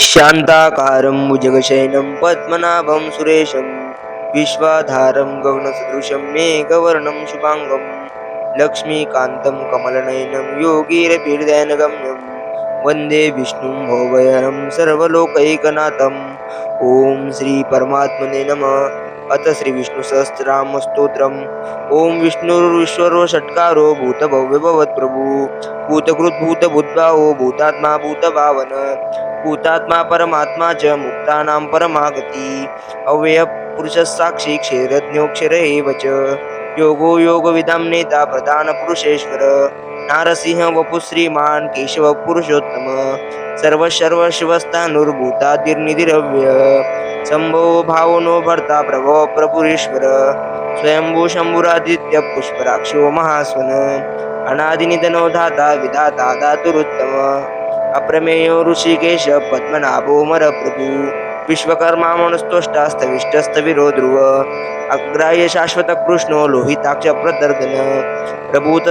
शान्ताकारं भुजगशयनं पद्मनाभं सुरेशं विश्वाधारं गगनसदृशं मेघवर्णं शुभाङ्गं लक्ष्मीकान्तं कमलनयनं योगीरपीर्दयनगम्यं वन्दे विष्णुं भोवयनं सर्वलोकैकनाथम्। ॐ श्रीपरमात्मने नमः। अथ श्रीविष्णुसहस्रनामस्तोत्रम् ॐ विष्णुर्विश्वरो भूतकृत भूतकृत् भूतभूतभावो भूतात्मा भूतभावन। भूतात्मा परमात्मा च मुक्तानां परमागती। अव्ययपुरुषः साक्षी क्षेरज्ञोऽक्षर एव च। योगो योगविदां नेता प्रधानपुरुषेश्वर नारसिंह वपु श्रीमान् केशव पुरुषोत्तम। सर्वशर्वशिवस्तानुर्भूतादिर्निधिरव्य शम्भो भावो नो भर्ता प्रभो प्रभुरीश्वर। स्वयंभू शंभुरादित्य पुष्पराक्षो महास्वन। अनादिनिधनो धाता विधाता धातुरुत्तम। अप्रमेयो ऋषिकेश पद्मनाभो मरप्रभु। विश्वकर्मा मनस्तोष्टास्तविष्टस्तविरो ध्रुव अग्राह्य शाश्वत कृष्णो लोहिताक्ष प्रदर्दन। प्रभूत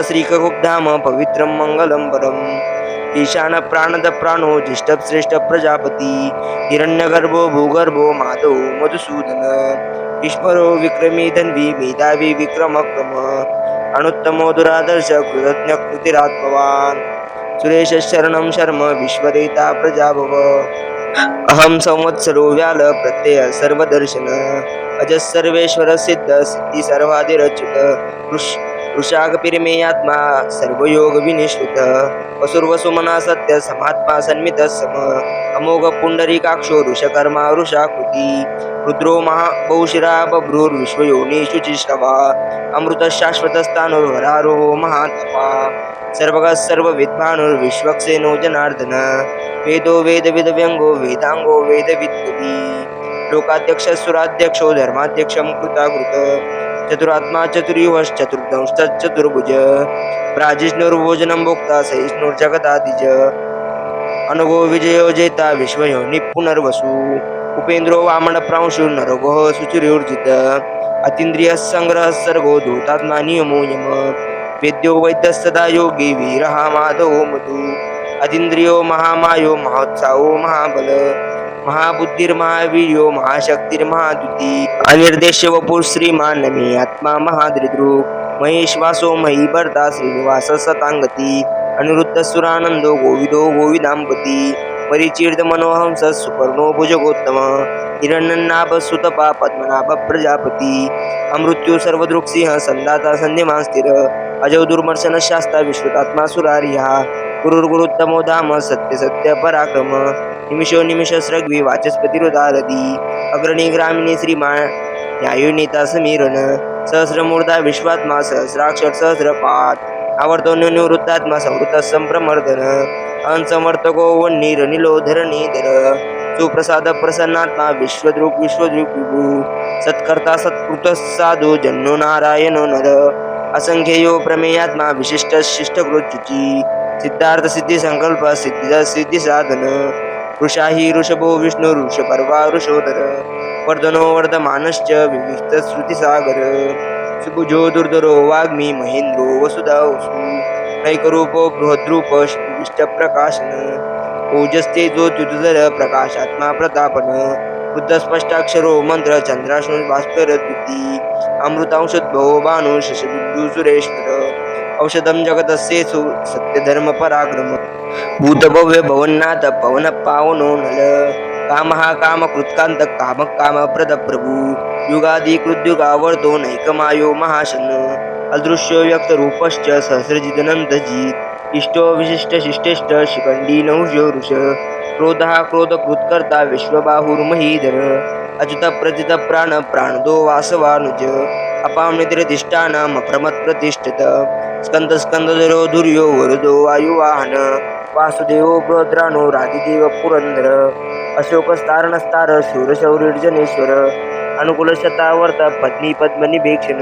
पवित्रं मङ्गलं परम्। ईशान प्राणद प्राणो ज्येष्ठ श्रेष्ठ प्रजापती। हिरण्यगर्भो भूगर्भो माधव मधुसूदन। ईश्वरो विक्रमी धन्वी मेधावी विक्रमक्रम। अनुत्तमो दुरादर्श कृतज्ञ कृतिरात्मवान। सुरेश शरणं शर्म विश्वरेता प्रजाभव। अहं संवत्सरो व्याल प्रत्यय सर्वदर्शन। अजः सर्वेश्वर सिद्ध सिद्धी सर्वाधिरच्युत। कृष्ण। ऋषागपिरमेयात्मा सर्वयोगविनिश्रुत विनिश्रुत सत्य समात्मा सन्मित सम। अमोघ पुंडरीकाक्षो ऋषकर्मा ऋषाकृती। रुद्रो महा बहुशिरा बभ्रुर्विश्वयोनीषु चिष्टवा। अमृत शाश्वतस्थानुर्वरारो महातपा। सर्वगः सर्वविद्वानुर्विश्वक्सेनो जनार्दन। वेदो वेदविदव्यङ्गो वेदाङ्गो वेदविद्कवी लोकाध्यक्षसुराध्यक्षो धर्माध्यक्षं कृताकृत। चतुरात्मा चतुर्युवश्चतुर्दंश्चतुर्भुज प्राजिष्णुर्भोजनं भोक्ता सहिष्णुर्जगदादिज। अनुगो विजयो जेता विश्वयोनि पुनर्वसु उपेन्द्रो वामनप्रांशु नरगो सुचिर्युर्जित। अतीन्द्रियः सङ्ग्रहः सर्गो दूतात्मा नियमो यम। वेद्यो वैद्यः सदा योगी वीरः माधवो मधु। अतीन्द्रियो महामायो महोत्साहो महाबल। महाबुद्धिर्महावीर्यो महाशक्तिर्महाद्युती अनिर्देश वपुः श्रीमान नमे आत्मा महादृद्रु महेश वासो मही भरता श्रीनिवास सतांगती अनिरुद्ध सुरानंदो गोविदो गोविदांपती परिचीर्द मनोहंस सुपर्णो भुजगोत्तम। हिरण्यनाभ सुतपा पद्मनाभ प्रजापती अमृत्यू सर्वदृक्सिंह संदाता संध्यमान स्थिर अजौ दुर्मर्शन शास्ता विश्वतात्मा सुरारिहा गुरुर्गुरुत्तमो धाम सत्य सत्य पराक्रम। निमिषो निमिष स्रग्वी अग्रणी ग्रामिणी श्रीमा न्यायोनेता समीरन सहस्रमूर्धा विश्वात्मा सहस्राक्षर सहस्रपात। आवर्तो निवृत्तात्मा संवृत्त संप्रमर्दन। अनसमर्थको वन्नीर निलोधर निधर। सुप्रसाद प्रसन्नात्मा विश्वदृक् विश्वदृक् सत्कर्ता सत्कृत साधु जन्नो नारायणो नर। असंख्ययो प्रमेयात्मा विशिष्ट शिष्टकृत सिद्धार्थ सिद्धी संकल्प सिद्धी सिद्धी साधन ऋषाही ऋषभो विष्णु ऋषपर्वा ऋषोदर। वर्धनो वर्धमानश्च विविक्त श्रुतिसागर। सुभुजो दुर्धरो वाग्मी महेंद्रो वसुधा वसु। नैकरूपो बृहद्रूप प्रकाशन। ओजस्ते जो द्युतधर प्रकाशात्मा प्रतापन। बुद्ध स्पष्टाक्षरो मंत्र चंद्राशु भास्कर द्युती। अमृतांशोद्भवो भानु शशबिंदू सुरेश्वर औषधं जगतस्येषु सत्यधर्म पराक्रम भूतभव्य भवन्नाथ पवन पावनो नल कामः कामकृत्कान्त काम कामप्रद प्रभू युगादि कृद्युगावर्तो नैकमायो महाशन। अदृश्यो व्यक्तरूपश्च सहस्रजिदनन्दजी इष्टो विशिष्ट शिष्टेष्ट शिखण्डी नहुषो ऋष क्रोधः क्रोधकृत्कर्ता विश्वबाहुर्महीधर। अच्युत प्रथित प्राण प्राणदो वासवानुज। अपामनिधिष्ठानम प्रमत्प्रतिष्ठित स्कंद स्कंदधरो धुर्यो वरदो वायुवाहन वासुदेवो प्रोद्रानो राधिदेव पुरंदर अशोकस्तारणस्तार शूरशौर्यजनेश्वर अनुकूल शतावर्त पत्नी पद्मनिभेक्षण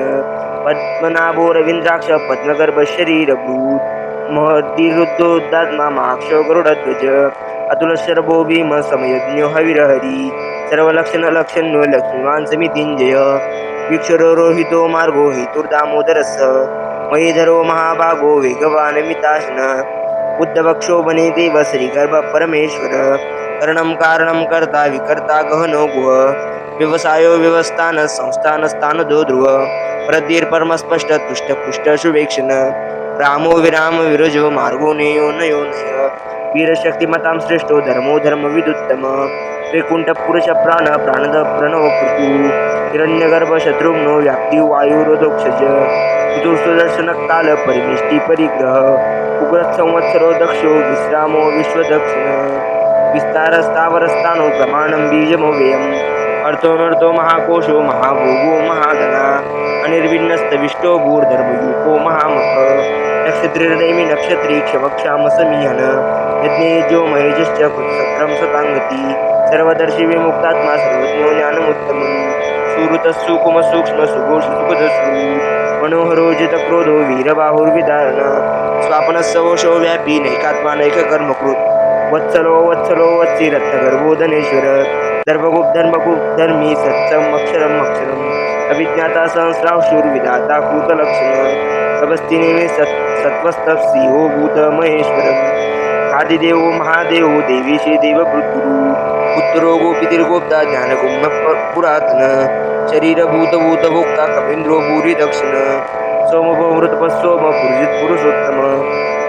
पद्मनाभो रवींद्राक्ष पद्मगर्भ शरीरभूत महदीरुद्धोदात्मा माक्ष गरुडध्वज अतुल शरभो भीम समयज्ञो हविरहरी सर्वलक्षण लक्षण्यो लक्ष्मीवान समितिंजय विक्षरो रोहितो मार्गो हितुर्दामोदरस मयीधरो महाभागो वेगवान बुद्धभक्षोभने देव श्रीगर्भ परमेश्वर। करणं कारणं कर्ता विकर्ता गहनो गुह। व्यवसायो व्यवस्थान संस्थान स्थान दो ध्रुव प्रदीर्परमस्पष्ट तुष्ट पुष्ट शुभेक्षण। रामो विराम विरजो मार्गो नेयो नयो नय। वीरशक्तिमतां श्रेष्ठो धर्मो धर्मविदुत्तम विदुत्तम। पुरुष प्राण प्राणद प्रणव पृथु। हिरण्यगर्भ शत्रुघ्नो व्याप्ती काल परिमिष्टी परिग्रह. उग्र संवत्सरो दक्षो विश्रामो विश्वदक्षिण. विस्तार स्थावरस्थानो प्रमाणं बीजमव्ययम् अर्थोनर्थो महाकोशो महाभोगो महागणा. अनिर्विण्णस्तविष्टो भूर्धर्मयूपो महामख. नक्षत्रिर्नैमि नक्षत्री क्षमक्षामसमिहन यज्ञेजो महेजश्च कृत्सक्रं सताङ्गती. सर्वदर्शी विमुक्तात्मा सर्वज्ञो ज्ञानमुत्तमम्. सुहृतः सुकुम मनोहरोजित क्रोधो वीरबाहुर्विधान मनोहरो जितक्रोधो व्यापी नैकात्मा नैककर्मकृत्। वत्सलो वत्सलो वत्सी रत्नगर्भो धनेश्वर धर्मगुप्त धर्मगुप्त धर्मी सत्सम अक्षरम। अक्षरम अभिज्ञाता सहस्रांशूर्विदाता कृतलक्षण अगस्तिनेमी सत् सत्वस्तप्सी ओ भूत महेश्वरम आदिदेवो महादेवो देवीशे देवकृतुरु पुत्रो गोपितिर्गोप्ता ज्ञानगुम्म पुरातन शरीरभूतभूतभोक्ता भूत भोक्ता दक्षिण। सोमभवमृतपस्सोम पुरुजित पुरुषोत्तम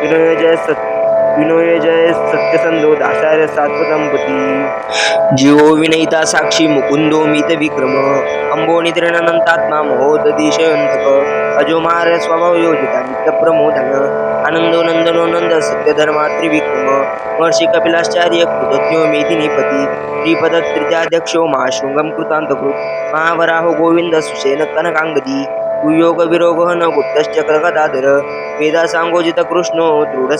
विनय जय सत् विनोय जय सत्यसंधो दाशार्य सात्वदंपती जीवो विनयिता साक्षी मुकुंदो मित विक्रम। अंबो निद्रणनंतात्मा महोदधिशयंतक अजोमार स्वभाव योजिता नित्य प्रमोदन। आनंदो नंदनो नंद सत्य धर्मा त्रिविक्रम। महर्षी कपिलाचार्य कृतज्ञो मेदिनीपती श्रीपद तृतीयाध्यक्षो महाशृंगम कृतांतकृत महावराहो गोविंद सुसेन कनकांगदी कुयोग विरोग न गुप्तश्चक्र गदाधर वेदा सांगोजित कृष्णो दृढ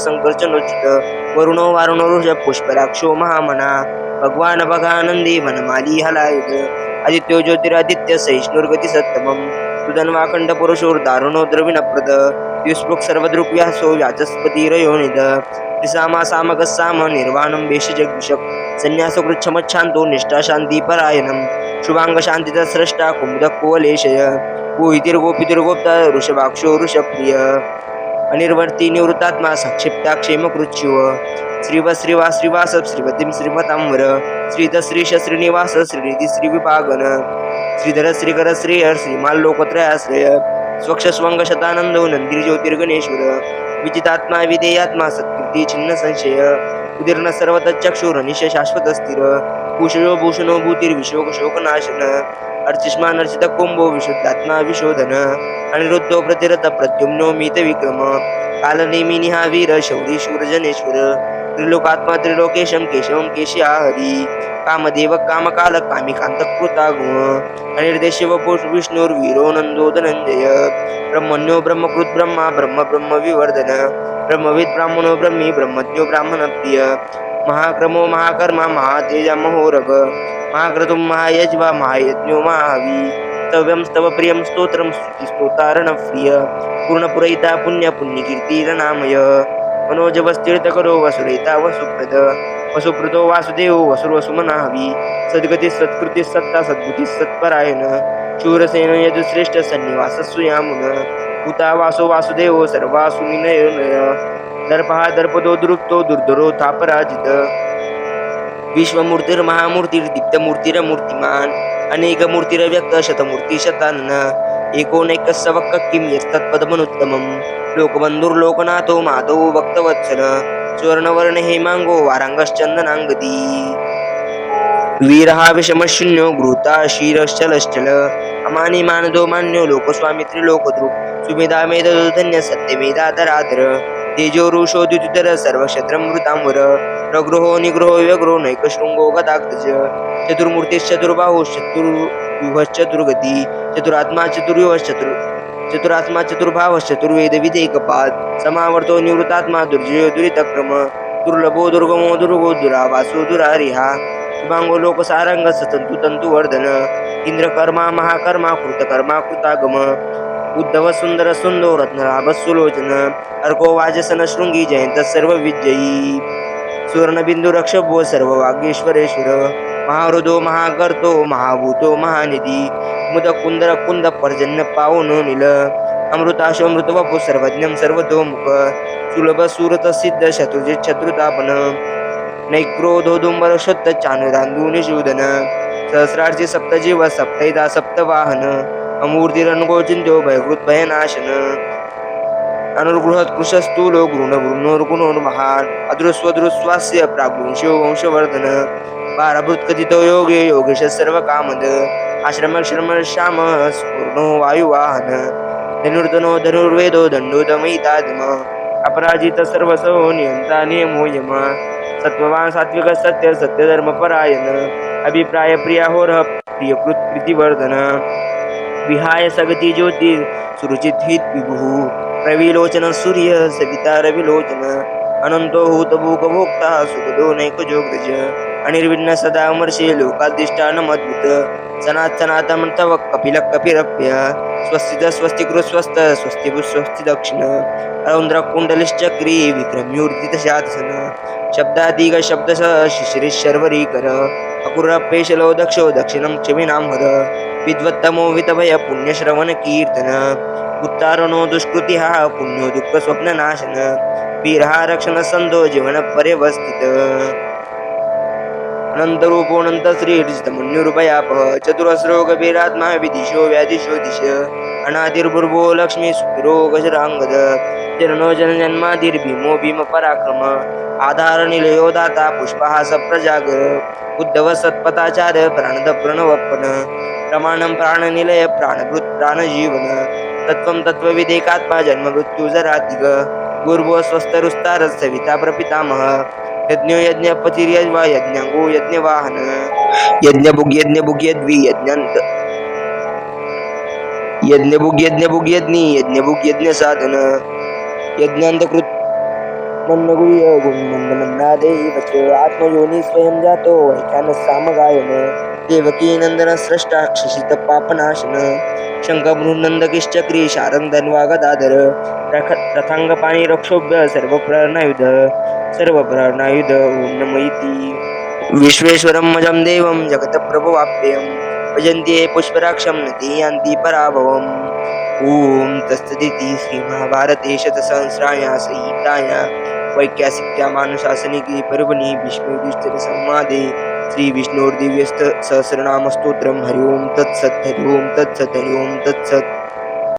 वरुणो वारुणो ऋष पुष्पराक्षो महामना। भगवान भगानंदी वनमाली हलायुध। आदित्यो ज्योतिरादित्य सहिष्णुर्गती सत्तमम सुधन्वाखंड पुरुषोर दारुणो द्रविणप्रद। युष्पुक सर्वदृक् व्यासो व्याचस्पती रयोनिद त्रिसामा सामक निर्वाणं वेश जगविषक संन्यासकृच्छमच्छान्तो निष्ठा शुभांग शांतीचा स्रष्टा कुमुदक कुवलेशय। गोहितिर्गोपितिर्गोप्ता ऋषभाक्षो ऋषप्रिय। अनिर्वर्ती निवृत्तात्मा संक्षिप्ता क्षेमकृच्छिव श्रीव श्रीवा श्रीवास श्रीवतीं श्रीमतांवर श्रीध श्रीश श्रीनिवास श्रीनिधी श्रीविभागन। श्रीधर श्रीकर श्रीहर श्रीमाल लोकत्रयाश्रय स्वक्ष स्वंग शतानंदो नंदिर ज्योतिर्गणेश्वर विजितात्मा विधेयात्मा सत्कृती छिन्न संशय उदीर्ण सर्वत चक्षुरनिश शाश्वत स्थिर भूषणो भूतिर्विशोक शोकनाशन अर्चिष्मान कुंभो विशुद्धात्मा विशोधन अनिरुद्धो प्रतिरथ प्रद्युम्नो मीत विक्रम कालनेमी वीर शौरी शूरजनेश्वर त्रिलोकात्मा त्रिलोकेशम केशवम केशिया हरी कामदेव कामकाल कामिकांत कृतागुम अनिर्देश वपुष विष्णुर्वीरो नंदो धनंजय ब्रह्मण्यो ब्रह्मकृत ब्रह्मा ब्रह्म ब्रह्म विवर्धन ब्रह्मविद ब्राह्मणो ब्रह्मी ब्रह्मज्ञो ब्राह्मण प्रिय महाक्रमो महाकर्मा महातेजा महोरग महाक्रतुम महायज्वा महायज्ञो महावी। स्तव्यम स्तव प्रियं स्तोत्रं स्तुती प्रिय पूर्णपुरयिता पुण्य पुण्यकीर्तीरनामय। मनोजवस्तीर्थकरो वसुरेता वसुप्रद। वसुप्रदो वासुदेव वसुर्वसुमनावी। सद्गती सत्कृती सत्ता सद्गुतिः सत्परायण। शूरसेन यदुश्रेष्ठ सन्निवासस्वयामुन उता वासो वासुदेव सर्वासु निनय दर्पहा दर्पदो दुरुक्तो दुर्धरो थापराजित। विश्वमूर्तिर्महामूर्तिर् दिप्तमूर्तिरमूर्तिमान् अनेक मूर्तिरव्यक्त शतमूर्ती शतान्न। एकोनैक सवक्क किं यस्तत्पदमनुत्तमं लोकबन्धुर्लोकनाथो माधो भक्तवत्सल सुवर्णवर्ण हेमांगो वारांगश्चंदनांगदी वीरहा विषमशून्यो गृहता शिरश्चलश्चल अमानी मानदो मान्यो लोकस्वामी त्रिलोकद्रुप सुमेधा मेधदो धन्य सत्यमेधा धराधर तेजो रुषो द्युतिधर सर्वक्षत्रमृतांवर रगृहो निगृहो व्यग्रो नैकशृंगो गदाग्रज। चतुर्मूर्तिश्चतुर्बाहो चतुर्व्यूहश्चतुर्गती चतुरात्मा चतुर्युवश्चतुर् चतुरात्मा चतुर्भावश्चतुर्वेद विधेयकपाद समावर्तो निवृत्तात्मा दुर्जयो दुरितक्रम। दुर्लभो दुर्गमो दुर्गो दुरावासो दुरारिहा। शुभांगो लोकसारंग सतंतु तंतुवर्धन इंद्रकर्मा महाकर्मा कृतकर्मा कृतागम। उद्धव सुंदर सुंदो रत्नलाभ सुलोचन अर्को वाजसन शृंगी जयंत सर्व विजयी सुवर्णबिंदू रक्षभो सर्व वागेश्वरेश्वर महारुदो महाकर्तो महाभूतो महानिधी मुद कुंदर कुंद पर्जन्य पावनो निल अमृताशो मृतवपु सर्वज्ञम सर्वतोमुख सुलभ सुरत सिद्ध शत्रुजित शत्रुतापन नैक्रोधोदुंबर शत चानुरांदून निशूदन सहस्रार्ची सप्तजीव सप्तैदा सप्तवाहन अमूर्तिरनुगोचिन्त्यो भयकृत भयनाशन। अनुर्गृहत कृशस्तूलो गृणगृणोर्गुणोर्महान् अदृस्वदृस्वास्य प्रागुंशो वंशवर्धन। भारभृत्कथितो योगे योगेश सर्वकामद। आश्रमक्षरमश्याम स्फूर्णो वायुवाहन। धनुर्धनो धनुर्वेदो दण्डोदमयितादम अपराजित सर्वसो नियंता नियमो यम। सत्ववान सात्विक सत्य सत्यधर्मपरायण। अभिप्राय प्रिया होर प्रियकृत प्रीतिवर्धन। विहाय सगती ज्योती सुरुचित हित विभू। प्रविलोचन सूर्य सविता रविलोचन। अनंतो भूत भूक भोक्ता सुखदो नैक जोगज अनिर्विघ्न सदा अमर्षे लोकाधिष्ठान सनात सनातन तव कपिल कपिरप्य स्वस्तित स्वस्तिकृ स्वस्त स्वस्ति स्वस्ति दक्षिण। रौद्र कुंडलिश्चक्री विक्रम्यूर्तित शासन शब्दाधिक शब्द शिशिरी शर्वरी कर अकुरपेशलो दक्षो दक्षिणं क्षमिनां हर विद्वत्तमो वितभय पुण्यश्रवण कीर्तन उत्तारणो दुष्कृती हा पुण्यो दुःख स्वप्ननाशन नाशन वीरहा रक्षण संदो जीवन पर्यवस्थित। अनंतरूपोऽनंत श्रीहरिस्तमन्युरुपयापः चतुरस्रो गभीरात्मा विदिशो व्याधिशो दिश अनादिर्भुर्भो लक्ष्मी सुखिरो गजरांगद जनो जनजन्मादिर्भीमो भीम पराक्रम आधार निलयो दाता प्रजाग उद्धव सत्पथाचार प्राणद प्रणवपन प्रमाणं प्राणनिलय प्राणभृत प्राणजीवन. तत्त्वं तत्त्वविदेकात्मा जन्ममृत्यू जरातिग गुर्भो स्वस्तरुस्तार सविता प्रपितामह. यज्ञो यज्ञपतिर्यज्वा यज्ञांगो यज्ञवाहन. यज्ञभुग यज्ञभुग यद्वी यज्ञांत यज्ञभुग यज्ञभुग यज्ञी यज्ञभुग यज्ञ साधन यज्ञांतकृत मन्नगुह्य गुणमंद मन्नादे वच आत्मयोनी स्वयं जातो वैख्यान सामगायन. देवकी नंदन स्रष्टा क्षिशित पापनाशन शंखभ्रूनंदकिश्चक्री शारंगधन्वा गदाधर रख रथांग पाणी रक्षोभ्य सर्व प्रणयुध सर्व प्रणयुध ओम नमयती विश्वेश्वरम विश्वेश्वरं मजं देवं जगतप्रभुवाप्यं भजंती पुष्पराक्षम पुष्पराक्षं नति यान्ति पराभवम्। ॐ तत्सदिति श्रीमहाभारते शतसहस्राया संहिताया वैक्यासिक्या मानुशासनिकी पर्वणि भीष्मयुधिष्ठिर संवादे श्रीविष्णोर्दिव्यस्त सहस्रनामस्तोत्रं हरि ओं तत्सत् हरि ओं तत्सत् हरि ओं तत्सत्।